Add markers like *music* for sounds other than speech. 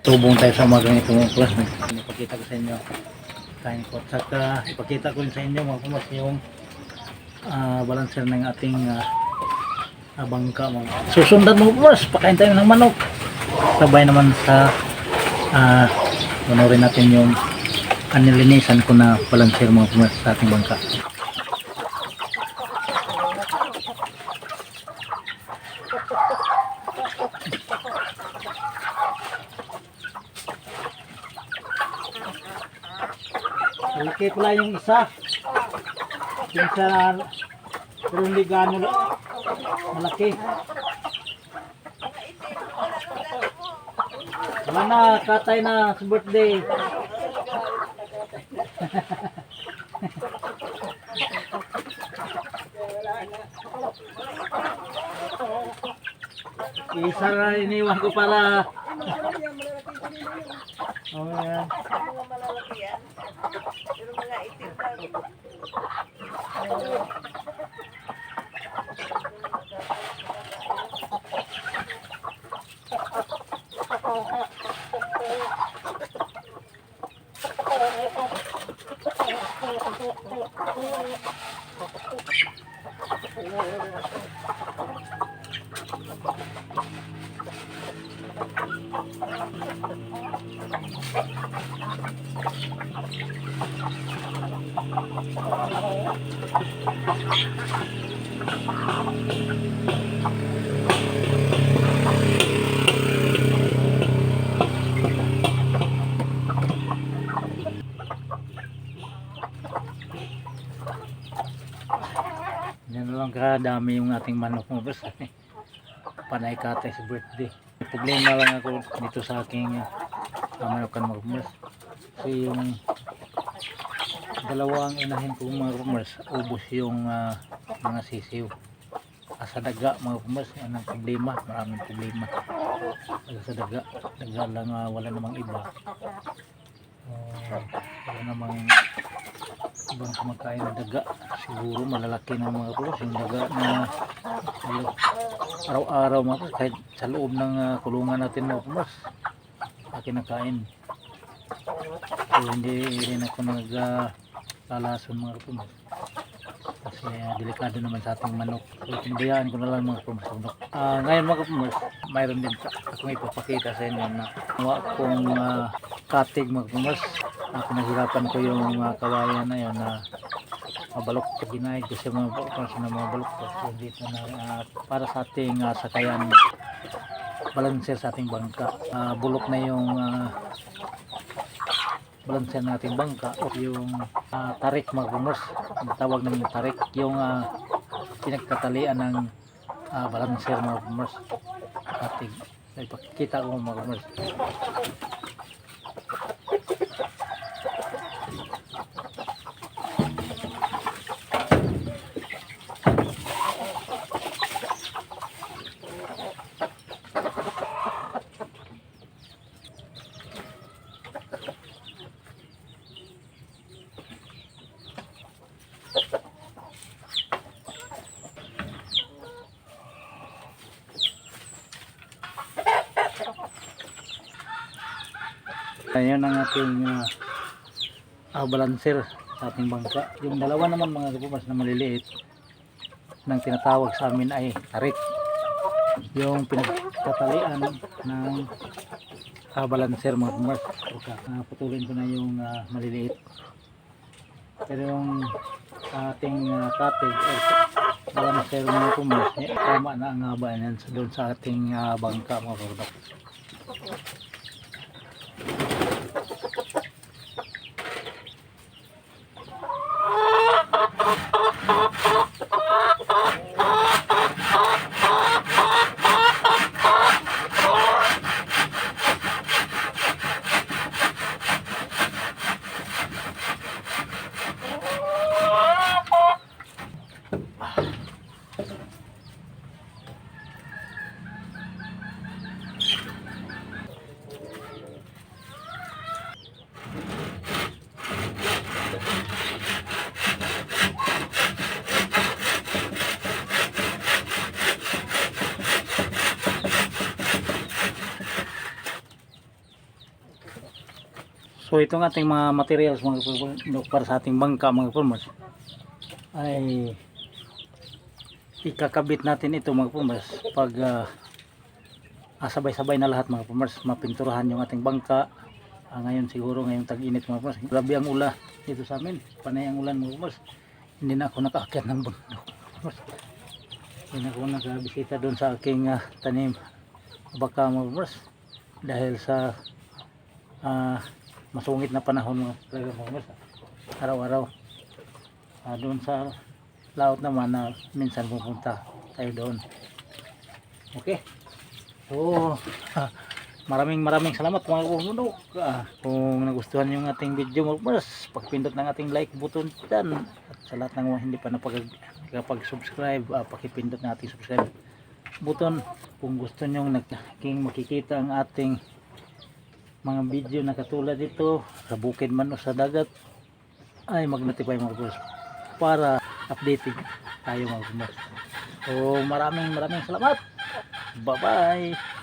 Tubong tayo sa mga ganito mga kumas. Ipakita ko sa inyo. Ko. At saka ipakita ko rin sa inyo mga kumas yung ah, balancer ng ating ah, ah, bangka mga. Susundan mga kumas. Pakain tayo ng manok. Sabay naman sa ah, Panorin natin yung anilinisan ko na balancer mga kumas sa ating bangka. Malaki pala yung isa. Yung isa na pero hindi gano'n malaki. Wala na, katay na sa birthday. *laughs* Isa na iniwan ko para yan. Mga malalaki yan. Pero mga itim lang. Yan na lang kadami yung ating manok mo basta *laughs* panay katay sa birthday. Problema lang ako dito sa aking uh, manokan mga kumers. Kasi yung dalawang inahin ko mga kumers, ubos yung ah, mga sisiw. Ah, sa daga mga kumers, yan ang problema, maraming problema. Sa daga, daga lang ah, wala namang iba. Ah, wala namang ibang kumakain na daga siguro malalaki ng mga kulos yung daga na ano, araw-araw kahit sa loob ng ah, kulungan natin mga kulos akin nakain so hindi rin ako nag uh, lalason mga kulos kasi ah, delikado naman sa ating manok. So pinabayaan ko na lang mga kulos manok. Ah, ngayon mga kulos mayroon din akong ipapakita sa inyo na gawa kong ah, katig mga kulos uh, pinahirapan ko yung uh, kawayan na yun na mabalok ko ginahid ko sa mga balok na mga balok ko so dito na ah, para sa ating uh, sakayan balancer sa ating bangka. Ah, bulok na yung uh, balancer na ating bangka o yung ah, tarik ang tawag ng tarik yung uh, pinagtatalian ng uh, balancer mga kumers ating ipakita ko mga Ayan ang ating uh, ah, balancer sa ating bangka. Yung dalawa naman mga kapumas na maliliit nang tinatawag sa amin ay tarik. Yung pinagtatalian ng uh, balancer mga kapumas. Okay. Uh, putulin ko na yung ah, maliliit. Pero yung ating uh, katig or balancer mga kapumas, eh, tama na ang haba niyan sa doon sa ating ah, bangka mga kapumas. So itong ating mga materials mga para sa ating bangka mga kapalmers ay ikakabit natin ito mga kapalmers pag ah, ah, sabay-sabay na lahat mga kapalmers mapinturahan yung ating bangka. Ah, ngayon siguro ngayong tag-init mga kapalmers grabe ang ula dito sa amin. Panay ang ulan mga kapalmers hindi na ako nakaakyat ng kapalmers hindi na ako nakabisita doon sa aking ah, tanim baka mga kapalmers dahil sa ah, masungit na panahon mga talaga mga kapalmers araw-araw. Ah, doon sa laot naman na minsan pupunta tayo doon. Okay. So *laughs* maraming maraming salamat mga kapumundok Ah, kung nagustuhan yung ating video mga kapalmers pagpindot ng ating like button dyan. At sa lahat ng mga hindi pa napag subscribe ah, pakipindot ng ating subscribe button. Kung gusto nyo nagking makikita ang ating mga video na katulad dito sa bukid man o sa dagat ay mag-notify mga kapalmers para updating tayo mga kapalmers so maraming maraming salamat. Bye bye